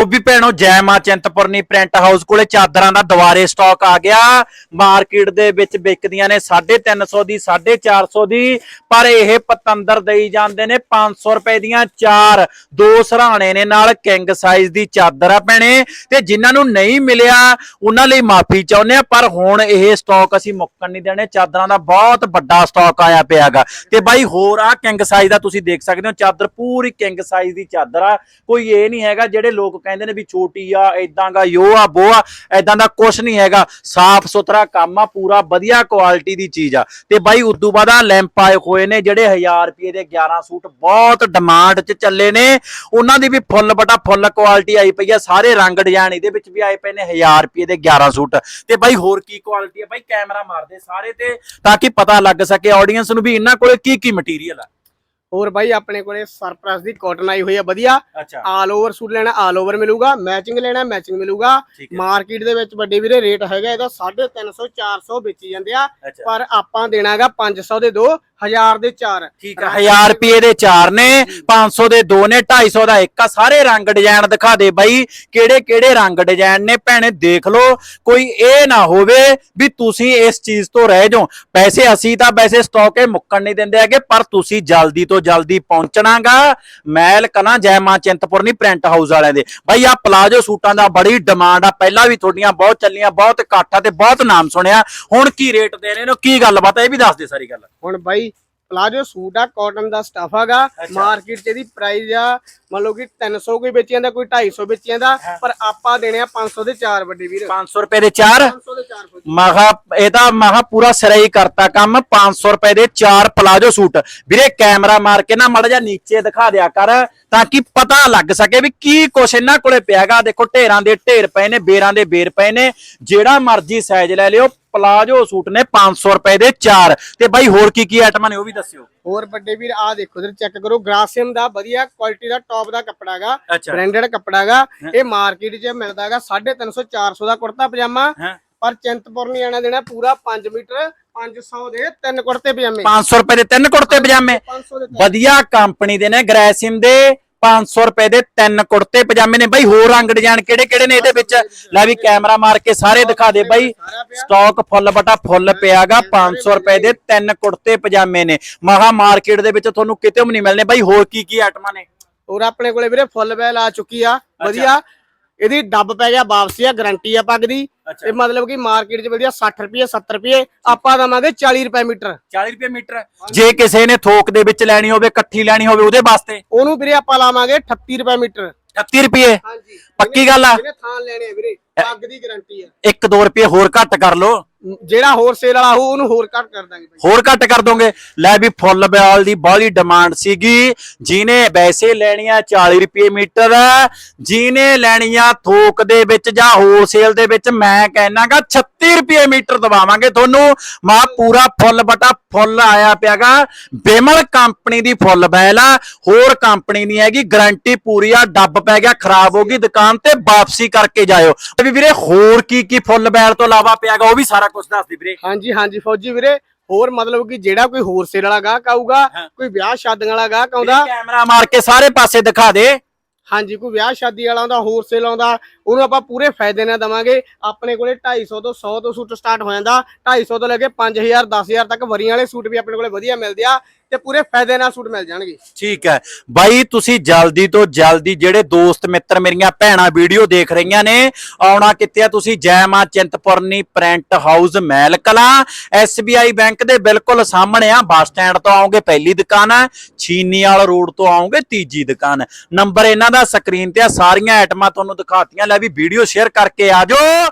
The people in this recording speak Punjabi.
ਉਹ ਵੀ ਭੈਣੋ, ਜੈ ਮਾਂ ਚਿੰਤਪੁਰਨੀ ਪ੍ਰਿੰਟ ਹਾਊਸ ਕੋਲੇ ਚਾਦਰਾਂ ਦਾ ਦੁਬਾਰੇ ਸਟਾਕ ਆ ਗਿਆ। ਮਾਰਕੀਟ ਦੇ ਵਿੱਚ ਵਿਕਦੀਆਂ ਨੇ 350 ਦੀ 450 ਦੀ, ਪਰ ਇਹ ਪਤੰਦਰ ਦੇਈ ਜਾਂਦੇ ਨੇ 500 ਰੁਪਏ ਦੀਆਂ ਚਾਰ। ਦੋ ਸਰਾਣੇ ਨੇ ਨਾਲ ਕਿੰਗ ਸਾਈਜ਼ ਦੀ ਚਾਦਰ ਆ ਭੈਣੇ, ਤੇ ਜਿਨ੍ਹਾਂ ਨੂੰ ਨਹੀਂ ਮਿਲਿਆ, ਉਹਨਾਂ ਲਈ ਮਾਫੀ ਚਾਹੁੰਦੇ ਆ, ਪਰ ਹੁਣ ਇਹ ਸਟਾਕ ਅਸੀਂ ਮੁੱਕਣ ਨਹੀਂ ਦੇਣੇ। ਚਾਦਰਾਂ ਦਾ ਬਹੁਤ ਵੱਡਾ ਸਟਾਕ ਆਇਆ ਪਿਆਗਾ। ਤੇ ਬਾਈ ਹੋਰ ਆ ਕਿੰਗ ਸਾਈਜ਼ ਦਾ ਤੁਸੀਂ ਦੇਖ ਸਕਦੇ ਹੋ, ਚਾਦਰ ਪੂਰੀ ਕਿੰਗ ਸਾਈਜ਼ ਦੀ ਚਾਦਰ ਆ। ਕੋਈ ਇਹ ਨਹੀਂ ਹੈਗਾ ਜਿਹੜੇ ਲੋਕ ਕਹਿੰਦੇ ਨੇ ਵੀ ਛੋਟੀ ਆ ਇਦਾਂ ਦਾ ਯੋ ਆ ਬੋ ਆ ਇਦਾਂ ਦਾ ਕੁਝ ਨਹੀਂ ਹੈਗਾ। ਸਾਫ਼ ਸੁਥਰਾ ਕੰਮ ਆ, ਪੂਰਾ ਵਧੀਆ ਕੁਆਲਿਟੀ ਦੀ ਚੀਜ਼ ਆ। ਤੇ ਬਾਈ ਉਦੋਂ ਬਾਅਦ ਆ ਲੈਂਪ ਆਏ ਹੋਏ ਨੇ, ਜਿਹੜੇ 1000 ਰੁਪਏ ਦੇ 11 ਸੂਟ ਬਹੁਤ ਡਿਮਾਂਡ 'ਚ ਚੱਲੇ ਨੇ। ਉਹਨਾਂ ਦੀ ਵੀ ਫੁੱਲ ਬਟਾ ਫੁੱਲ ਕੁਆਲਿਟੀ ਆਈ ਪਈ ਆ, ਸਾਰੇ ਰੰਗ ਡਿਜ਼ਾਈਨ ਇਹਦੇ ਵਿੱਚ ਵੀ ਆਏ ਪਏ ਨੇ 1000 ਰੁਪਏ ਦੇ 11 ਸੂਟ। ਤੇ ਬਾਈ ਹੋਰ ਕੀ ਕੁਆਲਿਟੀ ਆ? ਬਾਈ ਕੈਮਰਾ ਮਾਰਦੇ ਸਾਰੇ ਤੇ, ਤਾਂ ਕਿ ਪਤਾ ਲੱਗ ਸਕੇ ਆਡੀਅנס ਨੂੰ ਵੀ ਇਹਨਾਂ ਕੋਲੇ ਕੀ ਕੀ ਮਟੀਰੀਅਲ ਆ। ਹੋਰ ਬਾਈ ਆਪਣੇ ਕੋਲੇ ਸਰਪ੍ਰਸ ਦੀ ਕਾਟਨ ਆਈ ਹੋਈ ਆ ਵਧੀਆ। ਆਲ ਓਵਰ ਸੂਟ ਲੈਣਾ ਆਲ ਓਵਰ ਮਿਲੂਗਾ। ਮੈਚਿੰਗ ਲੈਣਾ ਮੈਚਿੰਗ ਮਿਲੂਗਾ। ਮਾਰਕੀਟ ਦੇ ਵਿੱਚ ਵੱਡੇ ਵੀਰੇ ਰੇਟ ਹੈਗਾ ਇਹਦਾ 350 400 ਵੇਚੀ ਜਾਂਦੇ ਆ। ਪਰ ਆਪਾਂ ਦੇਣਾਗਾ 500 ਦੇ ਦੋ। 1000 ਦੇ 4 ਠੀਕ ਆ। 1000 ਰੁਪਏ ਦੇ 4 ਨੇ 500 ਦੇ 2 ਨੇ 250 ਦਾ ਇੱਕ ਆ। ਸਾਰੇ ਰੰਗ ਡਿਜ਼ਾਈਨ ਦਿਖਾ ਦੇ ਬਾਈ ਕਿਹੜੇ ਕਿਹੜੇ ਰੰਗ ਡਿਜ਼ਾਈਨ ਨੇ ਭੈਣੇ ਦੇਖ ਲਓ। ਕੋਈ ਇਹ ਨਾ ਹੋਵੇ ਵੀ ਤੁਸੀਂ ਇਸ ਚੀਜ਼ ਤੋਂ ਰਹਿ ਜਾਓ। ਪੈਸੇ ਅਸੀਂ ਤਾਂ ਵੈਸੇ ਸਟਾਕ ਇਹ ਮੁੱਕਣ ਨਹੀਂ ਦਿੰਦੇ ਹੈਗੇ ਪਰ ਤੁਸੀਂ ਜਲਦੀ ਤੋਂ ਜਲਦੀ ਪਹੁੰਚਣਾਗਾ। ਮੈਲ ਕਲਾਂ ਜੈ ਮਾਂ ਚਿੰਤਪੁਰਨੀ ਪ੍ਰਿੰਟ ਹਾਊਸ ਵਾਲਿਆਂ ਦੇ। ਬਾਈ ਆ ਪਲਾਜੋ ਸੂਟਾਂ ਦਾ ਬੜੀ ਡਿਮਾਂਡ ਆ। ਪਹਿਲਾਂ ਵੀ ਤੁਹਾਡੀਆਂ ਬਹੁਤ ਚੱਲੀਆਂ ਬਹੁਤ ਇਕੱਠ ਆ ਤੇ ਬਹੁਤ ਨਾਮ ਸੁਣਿਆ। ਹੁਣ ਕੀ ਰੇਟ ਦੇ ਰਹੇ ਨੇ ਕੀ ਗੱਲਬਾਤ ਇਹ ਵੀ ਦੱਸ ਦੇ ਸਾਰੀ ਗੱਲ। ਹੁਣ ਬਾਈ ਪਲਾਜੋ ਸੂਟ ਆ ਕਾਟਨ ਦਾ ਸਟਫ ਹੈਗਾ। ਮਾਰਕੀਟ 'ਚ ਇਹਦੀ ਪ੍ਰਾਈਸ ਆ ਮੰਨ ਲਓ ਕਿ 300 ਕੋਈ ਵੇਚੀ ਜਾਂਦਾ ਕੋਈ 250 ਵੇਚੀ ਜਾਂਦਾ। ਪਰ ਆਪਾਂ ਦੇਣੇ ਆ 500 ਦੇ 4 ਵੱਡੇ ਵੀਰ। 500 ਰੁਪਏ ਦੇ 4 500 ਦੇ 4 ਫੁੱਟ ਮਹਾ ਇਹਦਾ ਮਹਾ ਪੂਰਾ ਸਿਰਾ ਹੀ ਕਰਤਾ ਕੰਮ 500 ਰੁਪਏ ਦੇ 4 ਪਲਾਜੋ ਸੂਟ। ਵੀਰੇ ਕੈਮਰਾ ਮਾਰ ਕੇ ਨਾ ਮੜ ਜਾ ਨੀਚੇ ਦਿਖਾ ਦਿਆ ਕਰ ਤਾਂ ਕਿ ਪਤਾ ਲੱਗ ਸਕੇ ਵੀ ਕੀ ਕੁਛ ਇਹਨਾਂ ਕੋਲੇ ਪਿਆਗਾ ਦੇਖੋ ਢੇਰਾਂ ਦੇ ਢੇਰ ਪਏ ਨੇ ਬੇਰਾਂ ਦੇ ਬੇਰ ਪਏ ਨੇ। ਜਿਹੜਾ ਮਰਜ਼ੀ ਸਾਈਜ਼ ਲੈ ਲਿਓ ਪਲਾਜੋ ਸੂਟ ਨੇ 500 ਰੁਪਏ ਦੇ 4 ਤੇ ਬਾਈ ਹੋਰ ਕੀ ਕੀ ਆਈਟਮਾਂ ਨੇ ਉਹ ਵੀ ਦੱਸਿਓ। ਹੋਰ ਵੱਡੇ ਵੀਰ ਆ ਦੇਖੋ ਇਧਰ ਚੈੱਕ ਕਰੋ ਗ੍ਰਾਸਿਮ ਦਾ ਵਧੀਆ ਕੁਆਲਿਟੀ ਦਾ ਟੌਪ ਦਾ ਕੱਪੜਾ ਹੈਗਾ ਬ੍ਰਾਂਡਡ ਕੱਪੜਾ ਹੈਗਾ। ਇਹ ਮਾਰਕੀਟ 'ਚ ਮਿਲਦਾ ਹੈਗਾ 350 400 ਦਾ ਕੁੜਤਾ ਪਜਾਮਾ। ਪਰ ਚਿੰਤਪੁਰਨੀ ਆਣਾ ਦੇਣਾ ਪੂਰਾ 5 ਮੀਟਰ 500 ਦੇ ਤਿੰਨ ਕੁੜਤੇ ਪਜਾਮੇ। 500 ਰੁਪਏ ਦੇ ਤਿੰਨ ਕੁੜਤੇ ਪਜਾਮੇ। 500 ਦੇ ਤਿੰਨ। ਵਧੀਆ ਕੰਪਨੀ ਦੇ ਨੇ ਗ੍ਰੈਸਿਮ ਦੇ। 500 ਰੁਪਏ ਦੇ ਤਿੰਨ ਕੁੜਤੇ ਪਜਾਮੇ ਨੇ ਬਾਈ ਹੋਰ ਰੰਗ ਡਿਜ਼ਾਈਨ ਕਿਹੜੇ ਕਿਹੜੇ ਨੇ ਇਹਦੇ ਵਿੱਚ? ਲੈ ਵੀ ਕੈਮਰਾ ਮਾਰ ਕੇ ਸਾਰੇ ਦਿਖਾ ਦੇ ਬਾਈ। ਸਟਾਕ ਫੁੱਲ ਬਟਾ ਫੁੱਲ ਪਿਆਗਾ 500 ਰੁਪਏ ਦੇ ਤਿੰਨ ਕੁੜਤੇ ਪਜਾਮੇ ਨੇ। ਮਹਾ ਮਾਰਕੀਟ ਦੇ ਵਿੱਚ ਤੁਹਾਨੂੰ ਕਿਤੇ ਵੀ ਨਹੀਂ ਮਿਲਨੇ ਬਾਈ ਹੋਰ ਕੀ ਕੀ ਆਈਟਮਾਂ ਨੇ? ਹੋਰ ਆਪਣੇ ਕੋਲੇ ਵੀਰੇ ਫੁੱਲ ਬੈਲ ਆ ਚੁੱਕੀ ਆ। ਵਧੀਆ। ਇਹਦੀ ਡੱਬ ਪੈ ਗਿਆ ਵਾਪਸੀ ਆ ਗਾਰੰਟੀ ਆ ਪੱਗ ਦੀ। ਇਹ ਮਤਲਬ ਕਿ ਮਾਰਕੀਟ 'ਚ ਵਧੀਆ 60 ਰੁਪਏ 70 ਰੁਪਏ ਆਪਾਂ ਦਵਾਂਗੇ 40 ਰੁਪਏ ਮੀਟਰ। 40 ਰੁਪਏ ਮੀਟਰ। ਜੇ ਕਿਸੇ ਨੇ ਥੋਕ ਦੇ ਵਿੱਚ ਲੈਣੀ ਹੋਵੇ ਇਕੱਠੀ ਲੈਣੀ ਹੋਵੇ ਉਹਦੇ ਵਾਸਤੇ। ਉਹਨੂੰ ਵੀਰੇ ਆਪਾਂ ਲਾਵਾਂਗੇ 38 ਰੁਪਏ ਮੀਟਰ। 38 ਰੁਪਏ? ਹਾਂਜੀ। ਪੱਕੀ ਗੱਲ ਆ? ਇਹਨੇ ਥਾਂ ਲੈਣੇ ਆ ਵੀਰੇ ਪੱਗ ਦੀ ਗਾਰੰਟੀ ਆ। 1-2 ਰੁਪਏ ਹੋਰ ਘੱਟ ਕਰ ਲੋ ਜਿਹੜਾ ਹੋਰ ਸੇਲ ਵਾਲਾ ਹੋਊ ਉਹਨੂੰ ਹੋਰ ਘੱਟ ਕਰ ਦਾਂਗੇ ਬਾਈ ਹੋਰ ਘੱਟ ਕਰ ਦੋਗੇ। ਲੈ ਵੀ ਫੁੱਲ ਬਿਆਲ ਦੀ ਬਾਹਲੀ ਡਿਮਾਂਡ ਸੀਗੀ। ਜਿਹਨੇ ਵੈਸੇ ਲੈਣੀਆਂ 40 ਰੁਪਏ ਮੀਟਰ, ਜਿਹਨੇ ਲੈਣੀਆਂ ਥੋਕ ਦੇ ਵਿੱਚ ਜਾਂ ਹੋਲਸੇਲ ਦੇ ਵਿੱਚ, ਮੈਂ ਕਹਿਣਾਗਾ 36 ਰੁਪਏ ਮੀਟਰ ਦਵਾਵਾਂਗੇ ਤੁਹਾਨੂੰ। ਮਾ, ਪੂਰਾ ਫੁੱਲ ਬਟਾ ਫੁੱਲ ਆਇਆ ਪਿਆਗਾ। ਬੇਮਲ ਕੰਪਨੀ ਦੀ ਫੁੱਲ ਬੈਲ ਆ। ਹੋਰ ਕੰਪਨੀ ਨਹੀਂ ਹੈਗੀ। ਗਾਰੰਟੀ ਪੂਰੀ ਆ। ਡੱਬ ਪੈ ਗਿਆ, ਖਰਾਬ ਹੋ ਗਈ। ਦੁਕਾਨ ਤੇ ਵਾਪਸੀ ਕਰਕੇ ਜਾਇਓ। ਤੇ ਵੀ ਵੀਰੇ, ਹੋਰ ਕੀ ਕੀ ਫੁੱਲ ਬੈਲ ਤੋਂ ਇਲਾਵਾ ਪਿਆਗਾ, ਉਹ ਵੀ ਸਾਰਾ ਕੁਝ ਦੱਸ ਦੀ ਵੀਰੇ। ਹਾਂਜੀ ਹਾਂਜੀ ਫੌਜੀ ਵੀਰੇ ਹੋਰ ਮਤਲਬ ਕਿ ਜਿਹੜਾ ਕੋਈ ਹੋਰ ਸੇਲ ਵਾਲਾ ਗਾਹਕ ਆਊਗਾ। ਕੋਈ ਵਿਆਹ ਸ਼ਾਦੀਆਂ ਵਾਲਾ ਗਾਹਕ ਆਉਂਦਾ। ਕੈਮਰਾ ਮਾਰ ਕੇ ਸਾਰੇ ਪਾਸੇ ਦਿਖਾ ਦੇ। ਹਾਂਜੀ ਕੋਈ ਵਿਆਹ ਸ਼ਾਦੀ ਵਾਲਾ ਆਉਂਦਾ ਹੋਰ ਸੇਲ ਆਉਂਦਾ ਉਹਨੂੰ ਆਪਾਂ ਪੂਰੇ ਫਾਇਦੇ ਨਾਲ ਦਵਾਂਗੇ। ਆਪਣੇ ਕੋਲੇ 250 ਤੋਂ 100 ਤੋਂ ਸੂਟ ਸਟਾਰਟ ਹੋ ਜਾਂਦਾ। 250 ਤੋਂ ਲੈ ਕੇ 5000 10000 ਤੱਕ ਵਰੀਆਂ ਵਾਲੇ ਸੂਟ ਵੀ ਆਪਣੇ ਕੋਲੇ ਵਧੀਆ ਮਿਲਦੇ ਆ। ਤੇ ਪੂਰੇ ਫਾਇਦੇ ਨਾਲ ਸੂਟ ਮਿਲ ਜਾਣਗੇ। ਠੀਕ ਹੈ। ਬਾਈ, ਤੁਸੀਂ ਜਲਦੀ ਤੋਂ ਜਲਦੀ ਜਿਹੜੇ ਦੋਸਤ ਮਿੱਤਰ ਮੇਰੀਆਂ ਭੈਣਾਂ ਵੀਡੀਓ ਦੇਖ ਰਹੀਆਂ ਨੇ, ਆਉਣਾ ਕਿੱਥੇ ਆ ਤੁਸੀਂ? Jai Chintpurni print house Mail Kalan. SBI bank ਦੇ ਬਿਲਕੁਲ ਸਾਹਮਣੇ ਆ, ਬੱਸ ਸਟੈਂਡ ਤੋਂ ਆਓਗੇ ਪਹਿਲੀ ਦੁਕਾਨ ਹੈ ਛੀਨੀ ਵਾਲਾ ਰੋਡ ਤੋਂ ਆਓਗੇ ਤੀਜੀ ਦੁਕਾਨ। ਨੰਬਰ ਇਹਨਾਂ ਦਾ ਸਕਰੀਨ ਤੇ ਆ, ਸਾਰੀਆਂ ਆਈਟਮਾਂ ਤੁਹਾਨੂੰ ਦਿਖਾਤੀਆਂ। ਲੈ ਵੀ ਵੀਡੀਓ ਸ਼ੇਅਰ ਕਰਕੇ ਆ ਜਾਓ।